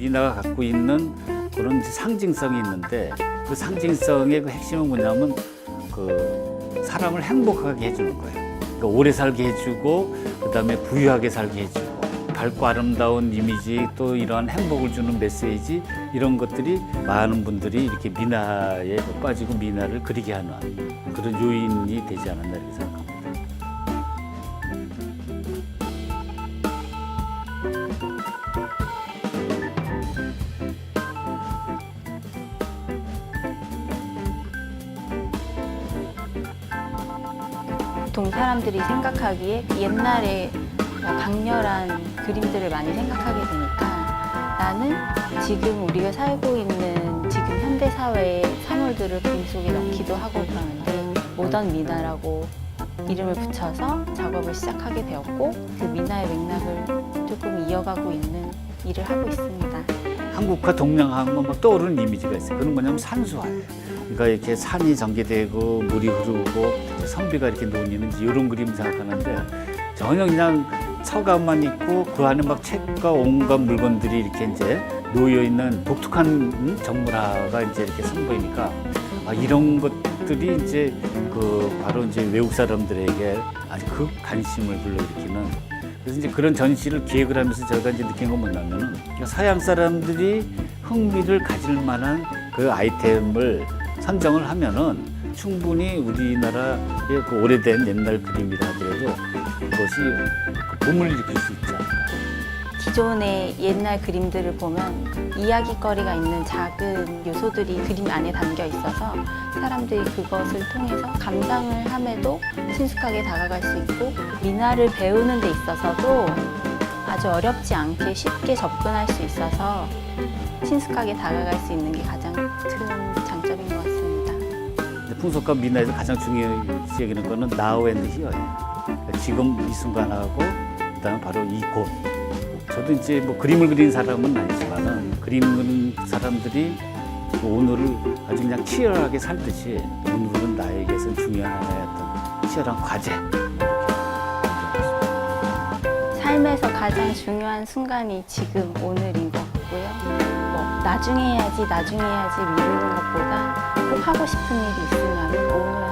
미나가 갖고 있는 그런 상징성이 있는데 그 상징성의 그 핵심은 뭐냐면 그 사람을 행복하게 해주는 거예요. 그러니까 오래 살게 해주고 그다음에 부유하게 살게 해주고 밝고 아름다운 이미지 또 이러한 행복을 주는 메시지 이런 것들이 많은 분들이 이렇게 미나에 빠지고 미나를 그리게 하는 그런 요인이 되지 않았나 이렇게 생각합니다. 보통 사람들이 생각하기에 옛날에 강렬한 그림들을 많이 생각하게 되니까 나는 지금 우리가 살고 있는 지금 현대 사회의 사물들을 그림 속에 넣기도 하고 그러는데 모던 미나라고 이름을 붙여서 작업을 시작하게 되었고 그 미나의 맥락을 조금 이어가고 있는 일을 하고 있습니다. 한국화 동양하면 막 떠오르는 이미지가 있어요. 그건 뭐냐면 산수화예요. 그러니까 이렇게 산이 전개되고 물이 흐르고 선비가 이렇게 논이는 이런 그림 생각하는데 전혀 그냥 서가만 있고 그 안에 막 책과 온갖 물건들이 이렇게 이제 놓여 있는 독특한 음, 정문화가 이제 이렇게 선보이니까 아, 이런 것들이 이제 그 바로 이제 외국 사람들에게 아주 그 관심을 불러일으키는 그래서 이제 그런 전시를 기획을 하면서 제가 이제 느낀 건 뭐냐면은 서양 사람들이 흥미를 가질 만한 그 아이템을 선정을 하면은 충분히 우리나라의 그 오래된 옛날 그림이라 하더라도 그것이 그 봄을 일으킬 수 있지 않을까. 기존의 옛날 그림들을 보면 이야기거리가 있는 작은 요소들이 그림 안에 담겨 있어서 사람들이 그것을 통해서 감상을 함에도 친숙하게 다가갈 수 있고 미나를 배우는 데 있어서도 아주 어렵지 않게 쉽게 접근할 수 있어서 친숙하게 다가갈 수 있는 게 가장 풍속과 미나에서 가장 중요시 여기는 거는 now and here예요. 그러니까 지금 이 순간하고 그다음에 바로 이곳. 저도 이제 뭐 그림을 그린 사람은 아니지만은 그림 그린 사람들이 그 오늘을 아주 그냥 치열하게 살듯이 오늘은 나에게서 중요한 하나의 어떤 치열한 과제. 삶에서 가장 중요한 순간이 지금 오늘인 것 같고요. 뭐 나중에 해야지 나중에 해야지 미루는 것보다 꼭 하고 싶은 일이 있으면 오늘